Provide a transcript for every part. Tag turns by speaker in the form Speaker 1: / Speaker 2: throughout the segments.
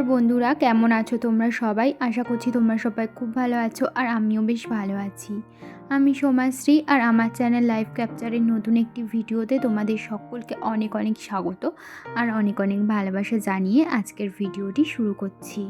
Speaker 1: নমস্কার বন্ধুরা, কেমন আছো তোমরা সবাই? আশা করছি তোমরা সবাই খুব ভালো আছো আর আমিও বেশ ভালো আছি। আমি সোমাশ্রী আর আমার চ্যানেল লাইভ ক্যাপচারের নতুন একটি ভিডিওতে তোমাদের সকলকে অনেক অনেক স্বাগত আর অনেক অনেক ভালোবাসা জানিয়ে আজকের ভিডিওটি শুরু করছি।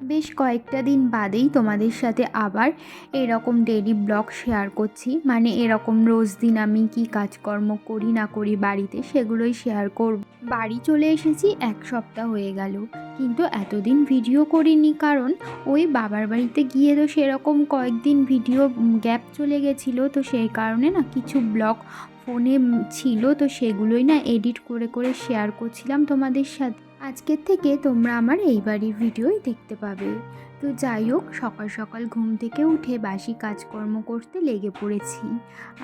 Speaker 1: বেশ কয়েকটা দিন বাদেই তোমাদের সাথে আবার এরকম ডেলি ব্লগ শেয়ার করছি। মানে এরকম রোজ দিন আমি কি কাজকর্ম করি না করি বাড়িতে সেগুলোই শেয়ার করব। বাড়ি চলে এসেছি, এক সপ্তাহ হয়ে গেল। কিন্তু এতদিন ভিডিও করিনি কারণ ওই বাবার বাড়িতে গিয়ে তো সেরকম কয়েকদিন ভিডিও গ্যাপ চলে গেছিল। তো সেই কারণে না কিছু ব্লগ ফোনে ছিল। তো সেগুলোই না এডিট করে করে শেয়ার করছিলাম তোমাদের সাথে। আজকের থেকে তোমরা আমার এই বাড়ির ভিডিওই দেখতে পাবে। তো যাই হোক, সকাল সকাল ঘুম থেকে উঠে বাসি কাজকর্ম করতে লেগে পড়েছি।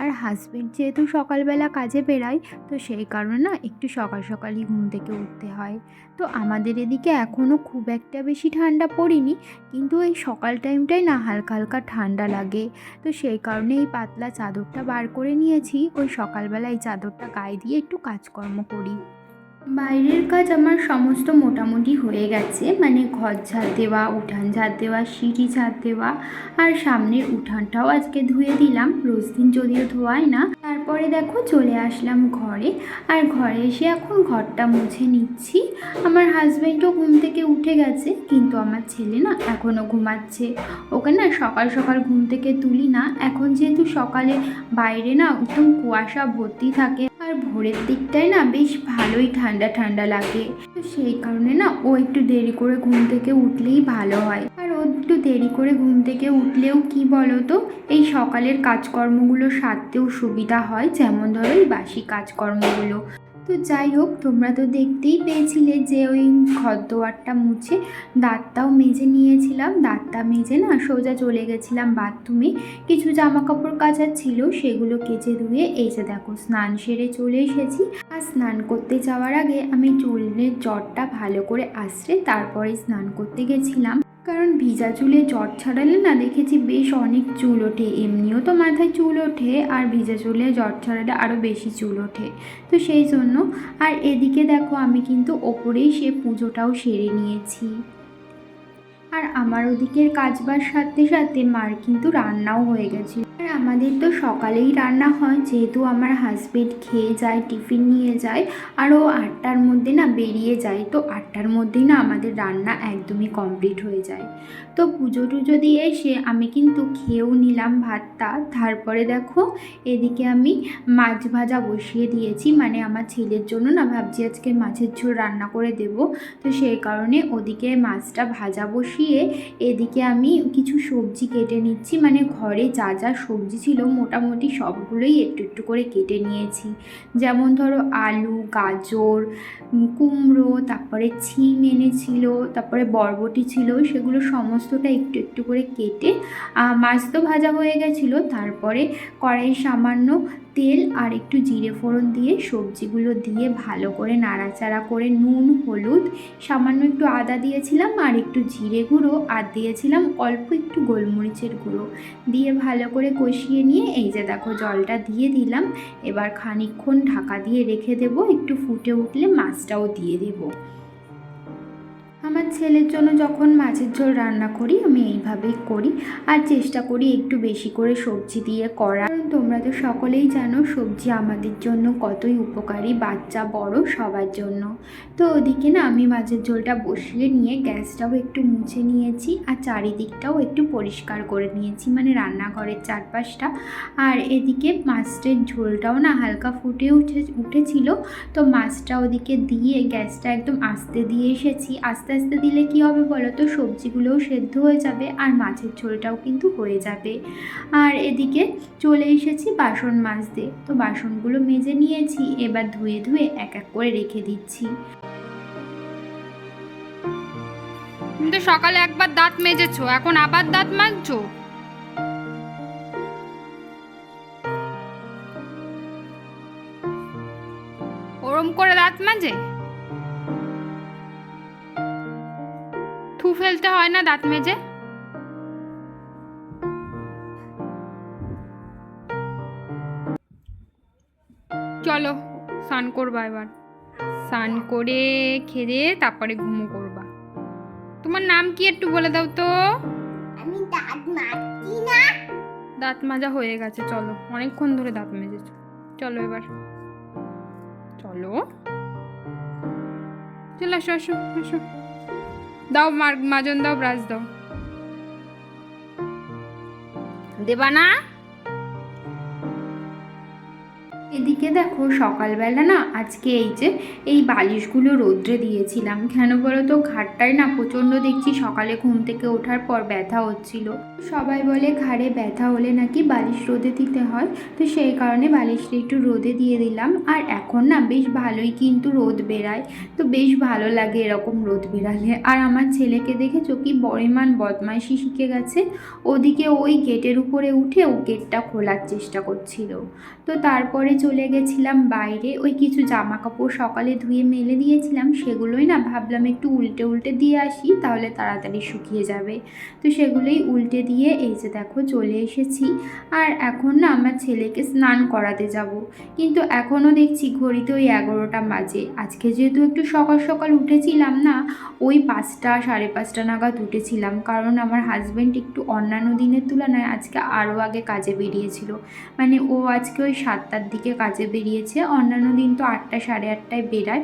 Speaker 1: আর হাজবেন্ড যেহেতু সকালবেলা কাজে বেরায়, তো সেই কারণে না একটু সকাল সকালই ঘুম থেকে উঠতে হয়। তো আমাদের এদিকে এখনও খুব একটা বেশি ঠান্ডা পড়েনি, কিন্তু এই সকাল টাইমটাই না হালকা হালকা ঠান্ডা লাগে। তো সেই কারণে এই পাতলা চাদরটা বার করে নিয়েছি, ওই সকালবেলা এই চাদরটা গায়ে দিয়ে একটু কাজকর্ম করি। বাইরের কাজ আমার সমস্ত মোটামুটি হয়ে গেছে। মানে ঘর ঝাড় দেওয়া, উঠান ঝাড় দেওয়া, সিঁড়ি ঝাড় দেওয়া, আর সামনের উঠানটাও আজকে ধুয়ে দিলাম। রোজ দিন যদিও ধোয়াই না। তারপরে দেখো চলে আসলাম ঘরে। আর ঘরে এসে এখন ঘরটা মুছে নিচ্ছি। আমার হাজব্যান্ডও ঘুম থেকে উঠে গেছে, কিন্তু আমার ছেলে না এখনও ঘুমাচ্ছে। ওকে না সকাল সকাল ঘুম থেকে তুলি না। এখন যেহেতু সকালে বাইরে না একদম কুয়াশা ভর্তি থাকে আর ভোরের দিকটায় না বেশ ভালোই ঠান্ডা ঠান্ডা লাগে। তো সেই কারণে না ও একটু দেরি করে ঘুম থেকে উঠলেই ভালো হয়। আর ও একটু দেরি করে ঘুম থেকে উঠলেও কি বলো তো এই সকালের কাজকর্মগুলো সারতেও সুবিধা হয়। যেমন ধরো এই বাসি কাজকর্মগুলো। তো যাই হোক, তোমরা তো দেখতেই পেয়েছিলে যে ওই ঘর দোয়ারটা মুছে দাঁতটাও মেজে নিয়েছিলাম। দাঁতটা মেজে না সোজা চলে গেছিলাম বাথরুমে। কিছু জামা কাপড় কাচার ছিল, সেগুলো কেচে ধুয়ে এই যে দেখো, স্নান সেরে চলে এসেছি। আর স্নান করতে যাওয়ার আগে আমি চুলের জ্বরটা ভালো করে আসরে তারপরে স্নান করতে গেছিলাম। কারণ ভিজা চুলে জট ছাড়ালে না দেখেছি বেশ অনেক চুল ওঠে। এমনিও তো মাথায় চুল ওঠে আর ভিজা চুলে জট ছাড়ালে আরও বেশি চুল ওঠে। তো সেই জন্য, আর এদিকে দেখো আমি কিন্তু ওপরেই সে পুজোটাও সেরে নিয়েছি। আর আমার ওদিকের কাজবার সাথে সাথে মার কিন্তু রান্নাও হয়ে গেছিল। আর আমাদের তো সকালেই রান্না হয়, যেহেতু আমার হাজবেন্ড খেয়ে যায়, টিফিন নিয়ে যায়, আর ও আটটার মধ্যে না বেরিয়ে যায়, তো আটটার মধ্যেই না আমাদের রান্না একদমই কমপ্লিট হয়ে যায়। তো পুজো টুজো দিয়ে এসে আমি কিন্তু খেয়েও নিলাম ভাতটা। তারপরে দেখো, এদিকে আমি মাছ ভাজা বসিয়ে দিয়েছি মানে আমার ছেলের জন্য না ভাবছি আজকে মাছের ঝোল রান্না করে দেব। তো সেই কারণে ওদিকে মাছটা ভাজা বসিয়ে এদিকে আমি কিছু সবজি কেটে নিচ্ছি। মানে ঘরে যা যা সবজি ছিল মোটামুটি সবগুলোই একটু একটু করে কেটে নিয়েছি। যেমন ধরো আলু, গাজর কুমড়ো, তারপরে ছিম এনেছিল, তারপরে বরবটি ছিল, সেগুলো সমস্তটা একটু একটু করে কেটে মাছ তো ভাজা হয়ে গেছিল, তারপরে কড়াই সামান্য তেল আর একটু জিরে ফোড়ন দিয়ে সবজিগুলো দিয়ে ভালো করে নাড়াচাড়া করে নুন, হলুদ, সামান্য একটু আদা দিয়েছিলাম আর একটু জিরে গুঁড়ো আর দিয়েছিলাম অল্প একটু গোলমরিচের গুঁড়ো। দিয়ে ভালো করে কষিয়ে নিয়ে এই যে দেখো জলটা দিয়ে দিলাম। এবার খানিকক্ষণ ঢাকা দিয়ে রেখে দেবো। একটু ফুটে উঠলে মাছটাও দিয়ে দেবো। আমার ছেলের জন্য যখন মাছের ঝোল রান্না করি, আমি এইভাবেই করি। আর চেষ্টা করি একটু বেশি করে সবজি দিয়ে করা তোমরা তো সকলেই জানো, সবজি আমাদের জন্য কতই উপকারী, বাচ্চা, বড়, সবার জন্য। তো ওদিকে না, আমি মাছের ঝোলটা বসিয়ে নিয়ে গ্যাসটাও একটু মুছে নিয়েছি, আর চারিদিকটাও একটু পরিষ্কার করে নিয়েছি মানে রান্নাঘরের চারপাশটা। আর এদিকে মাছের ঝোলটাও না হালকা ফুটে উঠে, উঠেছিল। তো মাছটা ওদিকে দিয়ে গ্যাসটা একদম আস্তে দিয়ে এসেছি। আস্তে আস্তে দিলে কি হবে বলো তো সবজিগুলোও সেদ্ধ হয়ে যাবে আর মাছের ঝোলটাও কিন্তু হয়ে যাবে। আর এদিকে চলে এসেছি বাসন মাজতে। তো বাসনগুলো মেজে নিয়েছি, এবার ধুয়ে ধুয়ে এক এক করে রেখে দিচ্ছি।
Speaker 2: তুমি তো সকালে একবার দাঁত মেজেছো, এখন আবার দাঁত মাজছো? ওরম করে দাঁত মাজে? ফেলতে হয় না দাঁত মেজে? চলো স্নান করবা এবার। স্নান করে খেয়ে তারপরে ঘুমো করবা। তোমার নাম কি একটু বলে দাও তো?
Speaker 3: আমি দাঁত মারছি না।
Speaker 2: দাঁত মাজা হয়ে গেছে চলো। অনেকক্ষণ ধরে দাঁত মেজেছো। চলো এবার। চলো। চলো আসো আসো আসো। দাও মাজন দাও ব্রাশ দাও। দেবা না
Speaker 1: এদিকে দেখো সকালবেলা না আজকে এই যে এই বালিশগুলো রোদ্রে দিয়েছিলাম। কেন বলো তো ঘাটটায় না প্রচণ্ড দেখছি সকালে ঘুম থেকে ওঠার পর ব্যথা হচ্ছিল। সবাই বলে ঘাড়ে ব্যথা হলে নাকি বালিশ রোদে দিতে হয়? তো সেই কারণে বালিশটা একটু রোদে দিয়ে দিলাম। আর এখন না বেশ ভালোই কিন্তু রোদ বেরায় তো বেশ ভালো লাগে এরকম রোদ বেরালে আর আমার ছেলেকে দেখেছ কি পরিমাণ বদমাইশি শিখে গেছে? ওদিকে ওই গেটের উপরে উঠে ও গেটটা খোলার চেষ্টা করছিল। তো তারপরে চলে গেছিলাম বাইরে, ওই কিছু জামা কাপড় সকালে ধুয়ে মেলে দিয়েছিলাম, সেগুলোই না ভাবলাম একটু উল্টে উল্টে দিয়ে আসি, তাহলে তাড়াতাড়ি শুকিয়ে যাবে। তো সেগুলোই উল্টে দিয়ে এই যে দেখো চলে এসেছি। আর এখন না আমার ছেলেকে স্নান করাতে যাব, কিন্তু এখনও দেখছি ঘড়িতে ওই এগারোটা বাজে। আজকে যেহেতু একটু সকাল সকাল উঠেছিলাম না, ওই পাঁচটা সাড়ে পাঁচটা নাগাদ উঠেছিলাম, কারণ আমার হাজব্যান্ড একটু অন্যান্য দিনের তুলনায় আজকে আরও আগে কাজে বেরিয়েছিল। মানে ও আজকে ওই সাতটার দিকে কাজে বেরিয়েছে। অন্যান্য দিন তো আটটা, সাড়ে আটটায় বেরায়।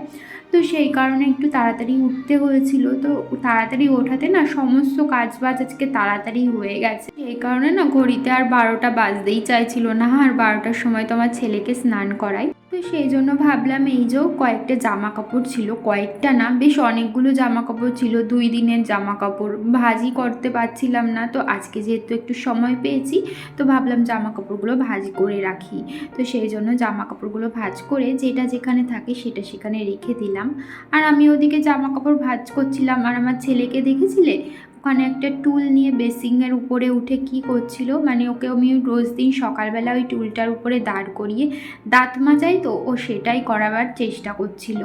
Speaker 1: তো সেই কারণে একটু তাড়াতাড়ি উঠতে হয়েছিল। তো তাড়াতাড়ি ওঠাতে না সমস্ত কাজ বাজ আজকে তাড়াতাড়ি হয়ে গেছে। সেই কারণে না ঘড়িতে আর বারোটা বাজতেই চাইছিল না। আর বারোটার সময় তো আমার ছেলেকে স্নান করাই তো সেই জন্য ভাবলাম এই যে কয়েকটা জামা কাপড় ছিল, কয়েকটা না, বেশ অনেকগুলো জামা কাপড় ছিল, দুই দিনের জামা কাপড় ভাজি করতে পারছিলাম না, তো আজকে যেহেতু একটু সময় পেয়েছি, তো ভাবলাম জামা কাপড়গুলো ভাজি করে রাখি। তো সেই জন্য জামা কাপড়গুলো ভাজ করে যেটা যেখানে থাকে সেটা সেখানে রেখে দিলাম। আর আমি ওদিকে জামা কাপড় ভাজ করছিলাম, আর আমার ছেলেকে দেখেছিলে? ওখানে একটা টুল নিয়ে বেসিংয়ের উপরে উঠে কি করছিল মানে ওকে আমি রোজ দিন সকালবেলা ওই টুলটার উপরে দাঁড় করিয়ে দাঁত মাজাই তো ও সেটাই করাবার চেষ্টা করছিল।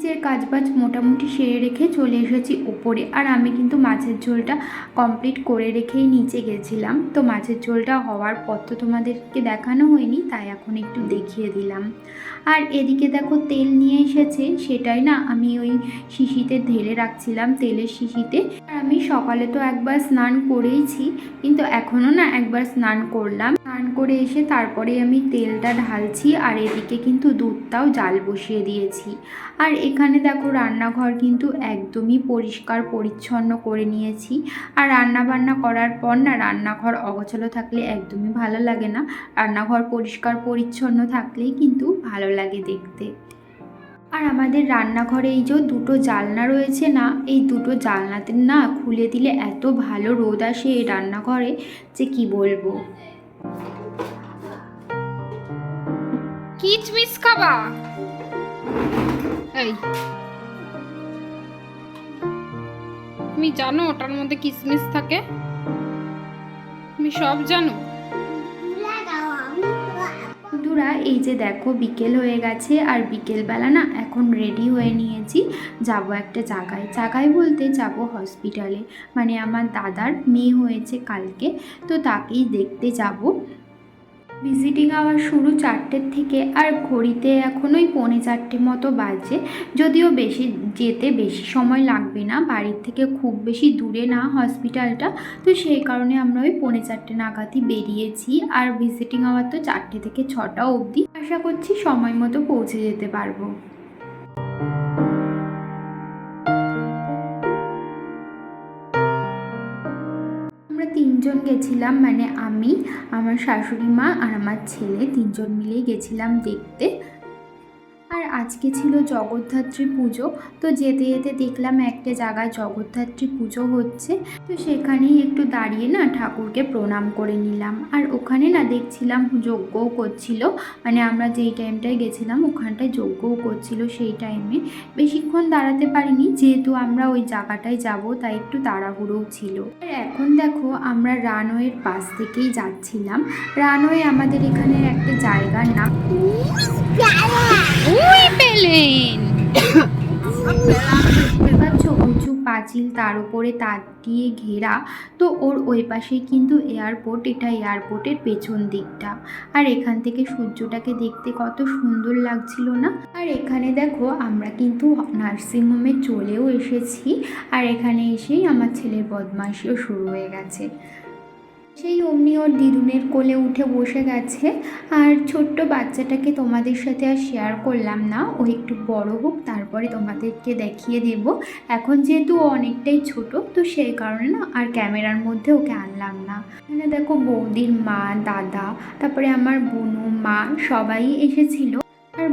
Speaker 1: নিচের কাজবাজ মোটামুটি সেরে রেখে চলে এসেছি উপরে। আর আমি কিন্তু মাছের ঝোলটা কমপ্লিট করে রেখেই নিচে গেছিলাম। তো মাছের ঝোলটা হওয়ার পর তো তোমাদেরকে দেখানো হয়নি, তাই এখন একটু দেখিয়ে দিলাম। আর এদিকে দেখো তেল নিয়ে এসেছে, সেটাই না আমি ওই শিশিতে ঢেলে রাখছিলাম, তেলের শিশিতে। আমি সকালে তো একবার স্নান করেইছি, কিন্তু এখনও না একবার স্নান করলাম। স্নান করে এসে তারপরে আমি তেলটা ঢালছি আর এদিকে কিন্তু দুধটাও জাল বসিয়ে দিয়েছি। আর এখানে দেখো রান্নাঘর কিন্তু একদমই পরিষ্কার পরিচ্ছন্ন করে নিয়েছি। আর রান্না বান্না করার পর না রান্নাঘর অগোছালো থাকলে একদমই ভালো লাগে না। রান্নাঘর পরিষ্কার পরিচ্ছন্ন থাকলেই কিন্তু ভালো লাগে দেখতে। আর আমাদের রান্নাঘরে এই যে দুটো জালনা রয়েছে না, এই দুটো জালনাতে না খুলে দিলে এত ভালো রোদ আসে এই রান্নাঘরে যে কি বলব?
Speaker 2: কিচমিচ খাবা? এই। তুমি জানো ওটার মধ্যে কিসমিস থাকে? তুমি সব জানো?
Speaker 1: বন্ধুরা, এই যে দেখো বিকেল হয়ে গেছে আর বিকেলবেলা না এখন রেডি হয়ে নিয়েছি যাব একটা জায়গায় জায়গায় বলতে যাব হসপিটালে মানে আমার দাদার মেয়ে হয়েছে কালকে, তো তাকেই দেখতে যাব। ভিজিটিং আওয়ার শুরু চারটের থেকে আর ঘড়িতে এখনোই পৌনে চারটে মতো বাজে। যদিও বেশি যেতে বেশি সময় লাগবে না, বাড়ির থেকে খুব বেশি দূরে না হসপিটালটা। তো সেই কারণে আমরা ওই পৌনে চারটে নাগাদই বেরিয়েছি আর ভিজিটিং আওয়ার তো চারটে থেকে ছটা অবধি। আশা করছি সময় মতো পৌঁছে যেতে পারব। আমরা তিনজন গেছিলাম মানে আমি, আমার শাশুড়ি মা আর আমার ছেলে, তিনজন মিলেই গেছিলাম দেখতে। আজকে ছিল জগদ্ধাত্রী পুজো। তো যেতে যেতে দেখলাম একটা জায়গায় জগদ্ধাত্রী পুজো হচ্ছে। তো সেখানেই একটু দাঁড়িয়ে না ঠাকুরকে প্রণাম করে নিলাম। আর ওখানে না দেখছিলাম যজ্ঞও করছিল। মানে আমরা যেই টাইমটায় গেছিলাম ওখানটায় যজ্ঞও করছিল সেই টাইমে। বেশিক্ষণ দাঁড়াতে পারিনি, যেহেতু আমরা ওই জায়গাটায় যাব, তাই একটু তাড়াহুড়োও ছিল। আর এখন দেখো আমরা রানওয়ের পাশ থেকেই যাচ্ছিলাম। রানওয়ে আমাদের এখানে একটা জায়গার নাম
Speaker 2: পেলেন।
Speaker 1: উঁচু পাঁচিল তার উপরে তার দিয়ে ঘেরা? তো ওর ওই পাশেই কিন্তু এয়ারপোর্ট এটা এয়ারপোর্টের পেছন দিকটা। আর এখান থেকে সূর্যটাকে দেখতে কত সুন্দর লাগছিল না? আর এখানে দেখো, আমরা কিন্তু নার্সিংহোমে চলেও এসেছি। আর এখানে এসেই আমার ছেলের বদমাইশিও শুরু হয়ে গেছে। সেই অমনি ওর দিদুনের কোলে উঠে বসে গেছে। আর ছোট্ট বাচ্চাটাকে তোমাদের সাথে আর শেয়ার করলাম না। ও একটু বড় হোক, তারপরে তোমাদেরকে দেখিয়ে দেব। এখন যেহেতু অনেকটাই ছোট, তো সেই কারণে না আর ক্যামেরার মধ্যে ওকে আনলাম না। দেখো বৌদির মা, দাদা, তারপরে আমার বোনু, মা, সবাই এসেছিল।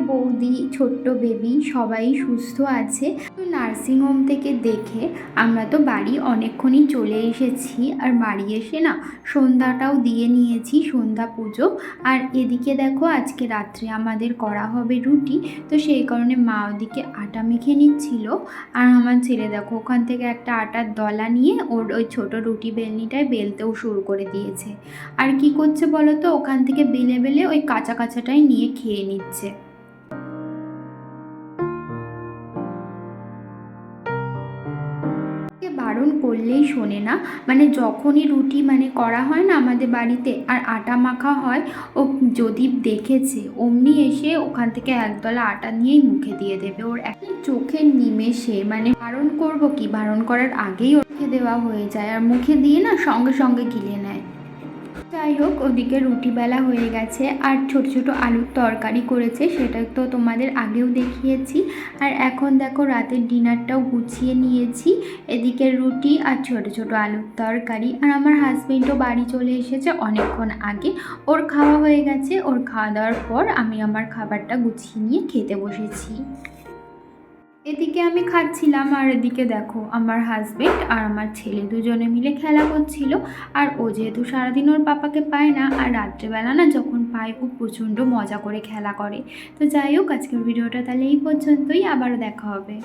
Speaker 1: বৌদি, ছোট্ট বেবি সবাই সুস্থ আছে। তো নার্সিংহোম থেকে দেখে আমরা তো বাড়ি অনেকক্ষণই চলে এসেছি। আর বাড়ি এসে না সন্ধ্যাটাও দিয়ে নিয়েছি, সন্ধ্যা পুজো। আর এদিকে দেখো আজকে রাত্রে আমাদের করা হবে রুটি। তো সেই কারণে মা ওদিকে আটা মেখে নিচ্ছিল। আর আমার ছেলে দেখো ওখান থেকে একটা আটার দলা নিয়ে ওর ওই ছোটো রুটি বেলনিটায় বেলতেও শুরু করে দিয়েছে। আর কি করছে বলো তো? ওখান থেকে বেলে বেলে ওই কাঁচা কাঁচাটাই নিয়ে খেয়ে নিচ্ছে। বারণ করলেই শোনে না। মানে যখনই রুটি মানে করা হয় না আমাদের বাড়িতে আর আটা মাখা হয়, ও যদি দেখেছে, অমনি এসে ওখান থেকে একদলা আটা নিয়েই মুখে দিয়ে দেবে। ওর এক চোখের নিমেষে মানে বারণ করব কি? বারণ করার আগেই ওর মুখে দেওয়া হয়ে যায়। আর মুখে দিয়ে না সঙ্গে সঙ্গে গিলে নেয়। যাই হোক, ওদিকে রুটি বেলা হয়ে গেছে আর ছোট ছোট আলুর তরকারি করেছে, সেটা তো তোমাদের আগেও দেখিয়েছি। আর এখন দেখো রাতের ডিনারটাও গুছিয়ে নিয়েছি, এদিকে রুটি আর ছোট ছোট আলুর তরকারি। আর আমার হাজবেন্ডও বাড়ি চলে এসেছে অনেকক্ষণ আগে। ওর খাওয়া হয়ে গেছে, ওর খাওয়া দাওয়ার পর আমি আমার খাবারটা গুছিয়ে নিয়ে খেতে বসেছি। এদিকে আমি খাচ্ছিলাম আর এদিকে দেখো আমার হাজবেন্ড আর আমার ছেলে দুজনে মিলে খেলা করছিল। আর ও যেহেতু সারাদিন ওর পাপাকে পায় না, আর রাত্রেবেলা না যখন পায় ও প্রচণ্ড মজা করে খেলা করে। তো যাই হোক, আজকের ভিডিওটা তাহলে এই পর্যন্তই, আবারও দেখা হবে।